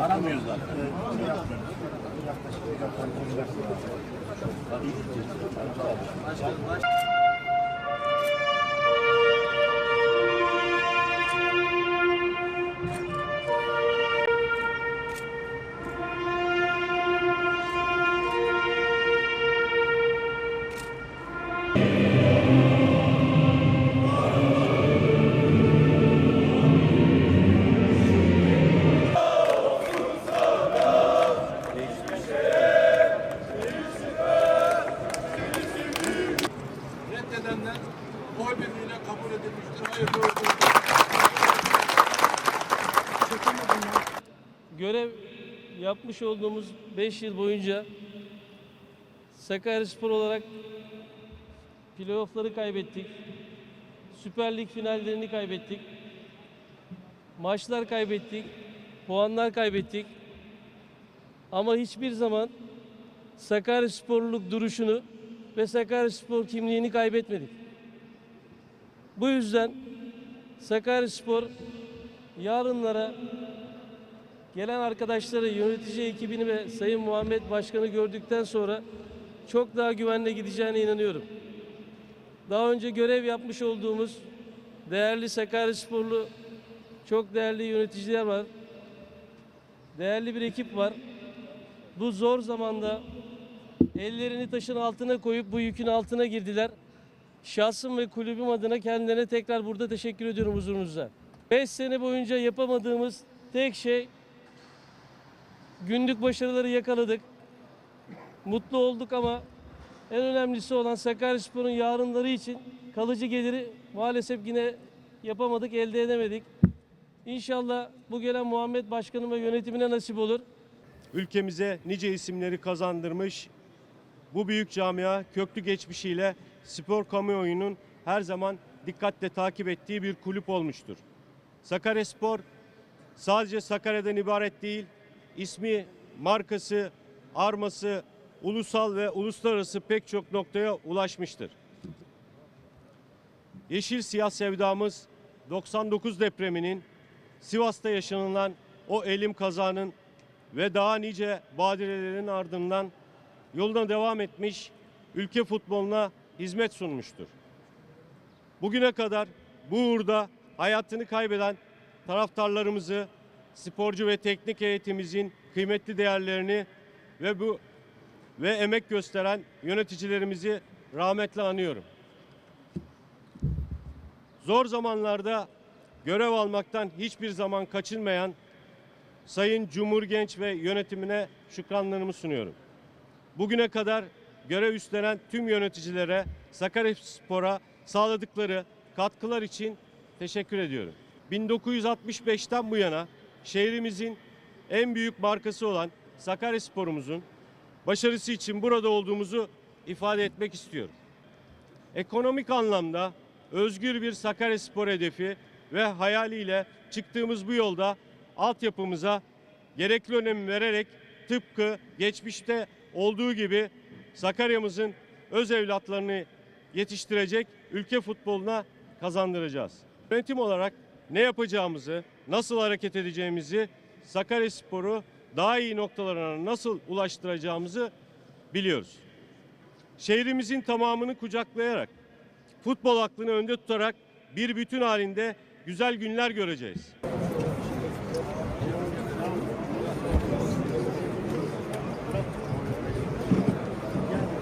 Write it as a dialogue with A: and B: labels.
A: Aramıyoruz zaten.
B: Yaklaşık bir dakika. Tabii.
C: Görev yapmış olduğumuz 5 yıl boyunca Sakaryaspor olarak playoff'ları kaybettik. Süper Lig finallerini kaybettik. Maçlar kaybettik. Puanlar kaybettik. Ama hiçbir zaman Sakaryasporluluk duruşunu ve Sakaryaspor kimliğini kaybetmedik. Bu yüzden Sakaryaspor yarınlara gelen arkadaşları, yönetici ekibini ve Sayın Muhammed Başkan'ı gördükten sonra çok daha güvenle gideceğine inanıyorum. Daha önce görev yapmış olduğumuz değerli Sakaryasporlu çok değerli yöneticiler var. Değerli bir ekip var. Bu zor zamanda ellerini taşın altına koyup bu yükün altına girdiler. Şahsım ve kulübüm adına kendilerine tekrar burada teşekkür ediyorum huzurunuzda. 5 sene boyunca yapamadığımız tek şey günlük başarıları yakaladık. Mutlu olduk ama en önemlisi olan Sakaryaspor'un yarınları için kalıcı geliri maalesef yine yapamadık, elde edemedik. İnşallah bu gelen Muhammed Başkanım ve yönetimine nasip olur.
D: ülkemize nice isimleri kazandırmış. Bu büyük camia köklü geçmişiyle spor kamuoyunun her zaman dikkatle takip ettiği bir kulüp olmuştur. Sakaryaspor sadece Sakarya'dan ibaret değil, ismi, markası, arması ulusal ve uluslararası pek çok noktaya ulaşmıştır. Yeşil siyah sevdamız 99 depreminin Sivas'ta yaşanılan o elim kazanın ve daha nice badirelerin ardından yoluna devam etmiş, ülke futboluna hizmet sunmuştur. Bugüne kadar bu uğurda hayatını kaybeden taraftarlarımızı, sporcu ve teknik heyetimizin kıymetli değerlerini ve bu ve emek gösteren yöneticilerimizi rahmetle anıyorum. Zor zamanlarda görev almaktan hiçbir zaman kaçınmayan Sayın Cumhurgenç ve yönetimine şükranlarımı sunuyorum. Bugüne kadar görev üstlenen tüm yöneticilere Sakaryaspor'a sağladıkları katkılar için teşekkür ediyorum. 1965'ten bu yana şehrimizin en büyük markası olan Sakaryaspor'umuzun başarısı için burada olduğumuzu ifade etmek istiyorum. Ekonomik anlamda özgür bir Sakaryaspor hedefi ve hayaliyle çıktığımız bu yolda altyapımıza gerekli önemi vererek tıpkı geçmişte olduğu gibi Sakarya'mızın öz evlatlarını yetiştirecek ülke futboluna kazandıracağız. Yönetim olarak ne yapacağımızı, nasıl hareket edeceğimizi, Sakaryaspor'u daha iyi noktalarına nasıl ulaştıracağımızı biliyoruz. Şehrimizin tamamını kucaklayarak, futbol aklını önde tutarak bir bütün halinde güzel günler göreceğiz.